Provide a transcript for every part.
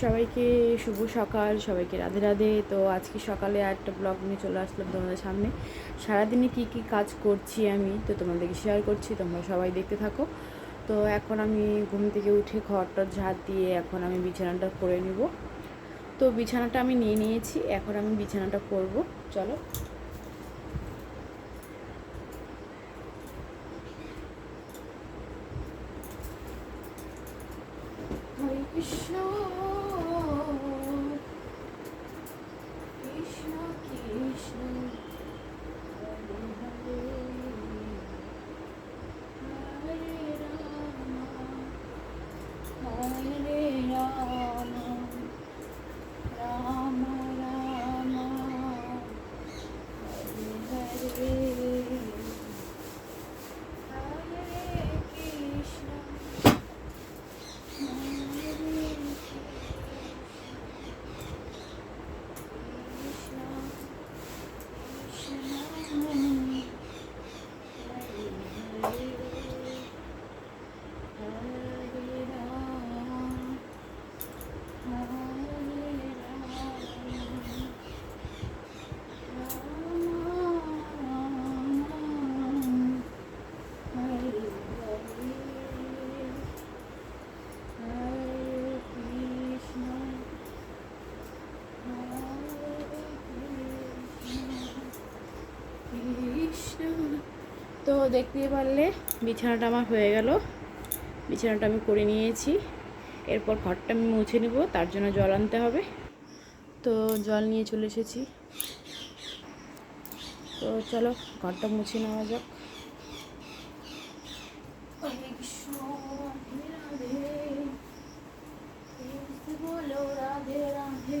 সবাইকে শুভ সকাল, সবাইকে রাধে রাধে। তো আজকে সকালে একটা ব্লগ নিয়ে চলে আসলাম তোমাদের সামনে। সারাদিনে কি কি কাজ করছি আমি, তো তোমাদেরকে শেয়ার করছি, তোমরা সবাই দেখতে থাকো। তো এখন আমি ঘুম থেকে উঠে ঘরটা ঝাড় দিয়ে এখন আমি বিছানাটা করে নিব। তো বিছানাটা আমি নিয়ে নিয়েছি, এখন আমি বিছানাটা করব চলো। কৃষ্ণ কৃষ্ণ হরে হরে হরে রাম হরে Ram Ram Ram Hare Hare Hare Krishna Hare Krishna, Hare Krishna, তো দেখতেই পারলে বিছানাটা আমার হয়ে গেল। বিছানাটা আমি করে নিয়েছি। এরপর ঘরটা আমি মুছে নেব, তার জন্য জল আনতে হবে। তো জল নিয়ে চলে এসেছি। তো চলো, ঘরটা মুছে নেওয়া যাক। কৃষ্ণ রাধে রাধে।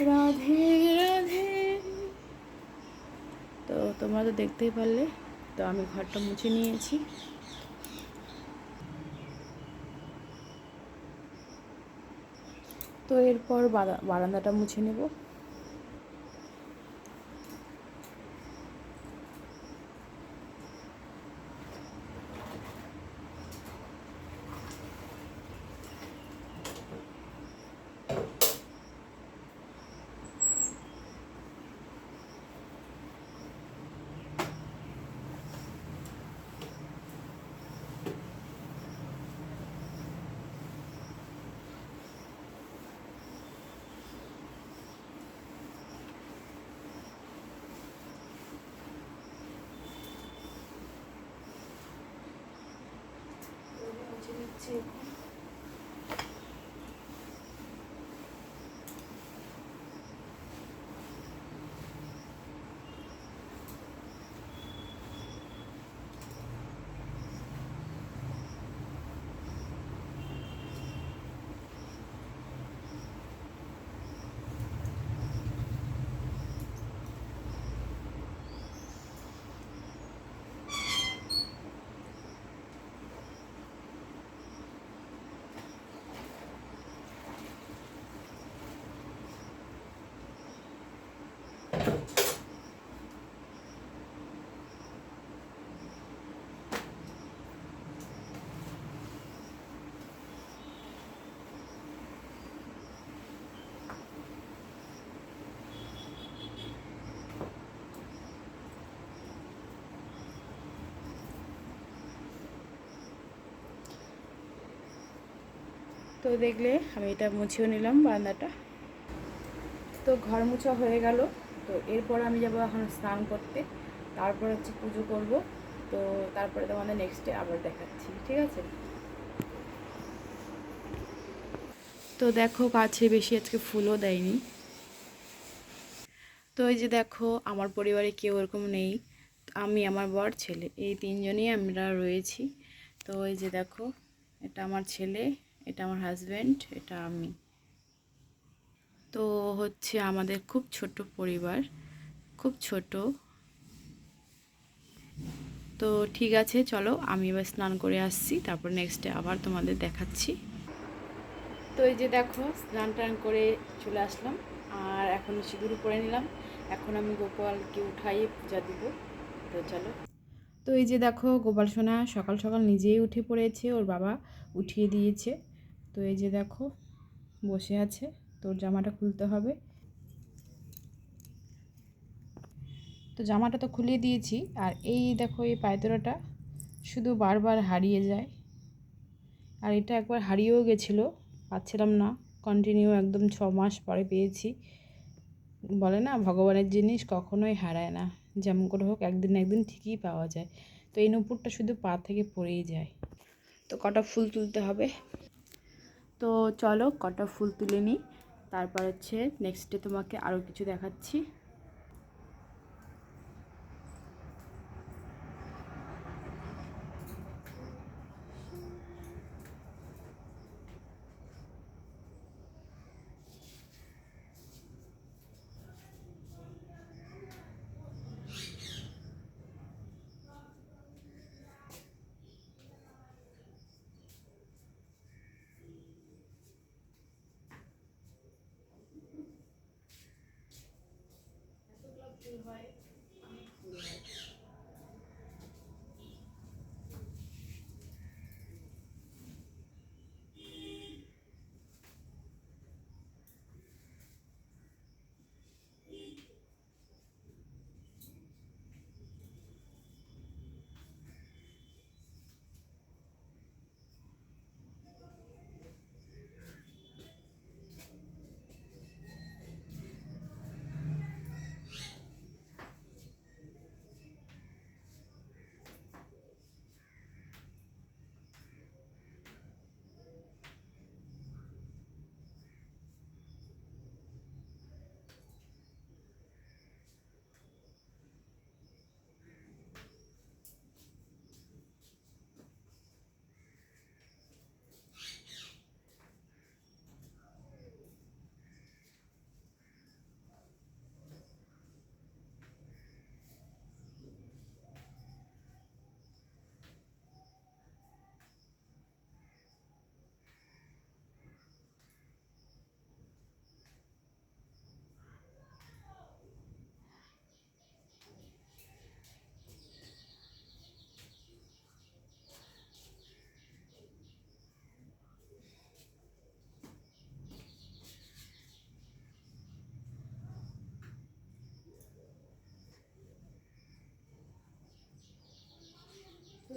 রাধে রাধে। তো তোমরা তো দেখতেই পারলে, তো আমি ঘরটা মুছে নিয়েছি। তো এরপর বারা- বারান্দাটা মুছে নেব। মুছে তো দেখলে আমি এটা মুছেও নিলাম বারান্দাটা। তো ঘর মোছা হয়ে গেল। তো এরপর আমি যাব এখন স্নান করতে। তারপর হচ্ছে পুজো করব। তো তারপরে তোমাদের নেক্সট ডে আবার দেখাচ্ছি, ঠিক আছে? তো দেখো কাছে বেশি আজকে ফুলও দেয়নি। তো এই যে দেখো, আমার পরিবারে কেউ ওরকম নেই। আমি, আমার বর, ছেলে। এই তিনজনই আমরা রয়েছি। তো এই যে দেখো, এটা আমার ছেলে। এটা আমার হাজব্যান্ড এটা আমি। তো হচ্ছে আমাদের খুব ছোট পরিবার, খুব ছোট। তো ঠিক আছে, চলো আমি এবার স্নান করে আসছি, তারপর নেক্সটে আবার তোমাদের দেখাচ্ছি। তো এই যে দেখো, স্নান টান করে চলে আসলাম, আর এখন সিঁদুর পরে নিলাম। এখন আমি গোপালকে উঠাইয়ে পূজা দিব। তো চলো। তো এই যে দেখো, গোপাল সোনা সকাল সকাল নিজেই উঠে পড়েছে, ওর বাবা উঠিয়ে দিয়েছে। তো এই যে দেখো, বসে আছে, তোর জামাটা খুলতে হবে। তো জামাটা তো খুলে দিয়েছি, আর এই দেখো এই পায়তরাটা শুধু বারবার হারিয়ে যায়। আর এটা একবার হারিয়েও গেছিল, পাচ্ছিলাম না কন্টিনিউ একদম ছ মাস পরে পেয়েছি। বলে না, ভগবানের জিনিস কখনোই হারায় না, যেমন করে হোক একদিন একদিন ঠিকই পাওয়া যায়। তো এই নুপুরটা শুধু পা থেকে পড়েই যায়। তো কটা ফুল তুলতে হবে? তো চলো কটা ফুল তুলে নিই। তারপর হচ্ছে নেক্সট ডে তোমাকে আরও কিছু দেখাচ্ছি।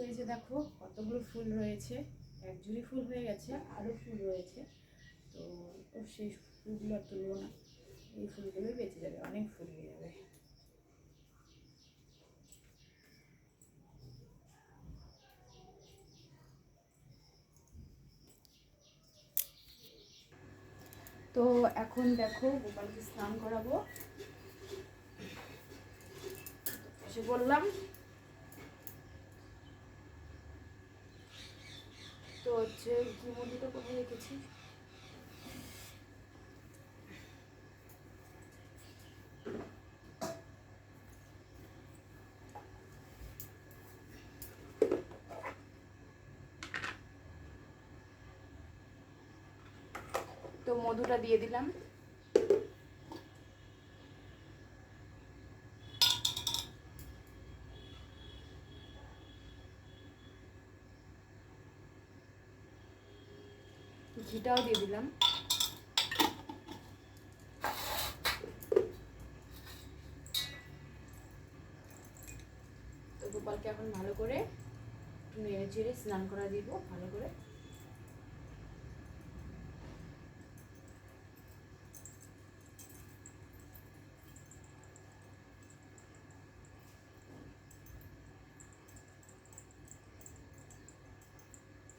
এই যে দেখো, কতগুলো ফুল রয়েছে। এক ঝুড়ি ফুল হয়ে গেছে আরও ফুল রয়েছে। তো সেই ফুলগুলো আর তুলবো না। এই ফুলগুলোই বেঁচে যাবে, অনেক ফুল হয়ে যাবে। তো এখন দেখো, গোপালকে স্নান করাবো। এসে বললাম তো হচ্ছে ঘি মধুটা কোথায় রেখেছি? তো মধুটা দিয়ে দিলাম। ঘিটাও দিয়ে দিলাম। তো গোপালকে এখন ভালো করে নেড়ে চেড়ে স্নান করা দিব, ভালো করে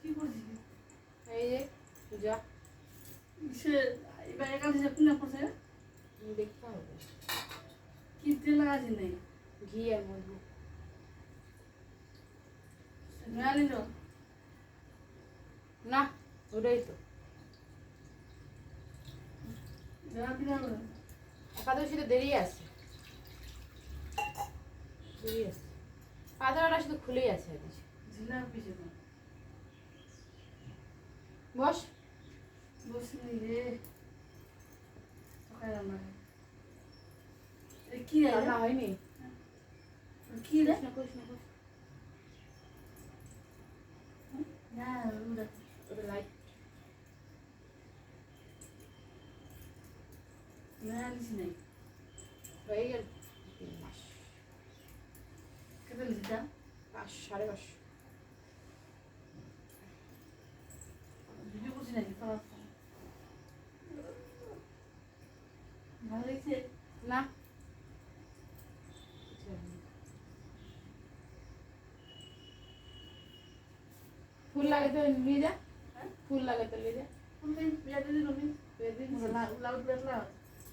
কি করছিস এই যে পূজা সে এবার কিনা পড়ছে দেখতে হবে কি তেল লাগাচ্ছি নাই ঘি আর মধু। না ওটাই তো। একাদশীতে দেরি আছে। দেরি আছে। পাতাটা শুধু খুলেই আছে বস। বসনি রে সকালে রান্না হয়। এ কি রে রান্না হয়নি কি রে কৃষ্ণ কৃষ্ণ কৃষ্ণ না ওটা ওটা লাইট মেয়ালিস নেই হয়ে গেল তিন মাস কেটে লিটা পাঁচ সাড়ে পাঁচশো ভিডিও করছি নাকি খারাপ ভালো লাগছে না ফুল লাগে তো নিয়ে যা? ফুল লাগে তো নিয়ে যা।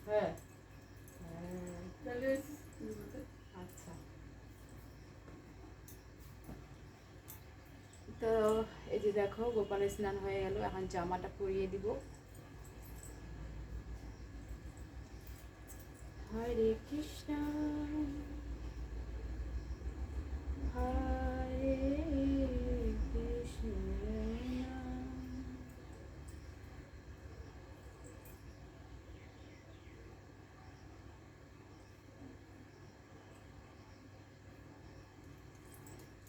হ্যাঁ। আচ্ছা। তো এই যে দেখো, গোপালের স্নান হয়ে গেল, এখন জামাটা পরিয়ে দিব। হরে কৃষ্ণ। হরে কৃষ্ণ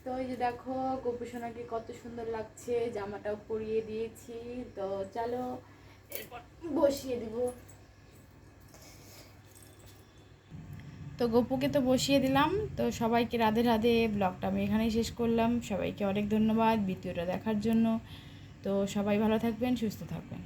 তো এই যে দেখো গোপীসোনাকে কত সুন্দর লাগছে, জামাটাও পরিয়ে দিয়েছি। তো চলো, এরপর বসিয়ে দিব। তো গপুকে তো বসিয়ে দিলাম। তো সবাইকে রাধে রাধে, ব্লগটা আমি এখানেই শেষ করলাম। সবাইকে অনেক ধন্যবাদ ভিডিওটা দেখার জন্য। তো সবাই ভালো থাকবেন, সুস্থ থাকবেন।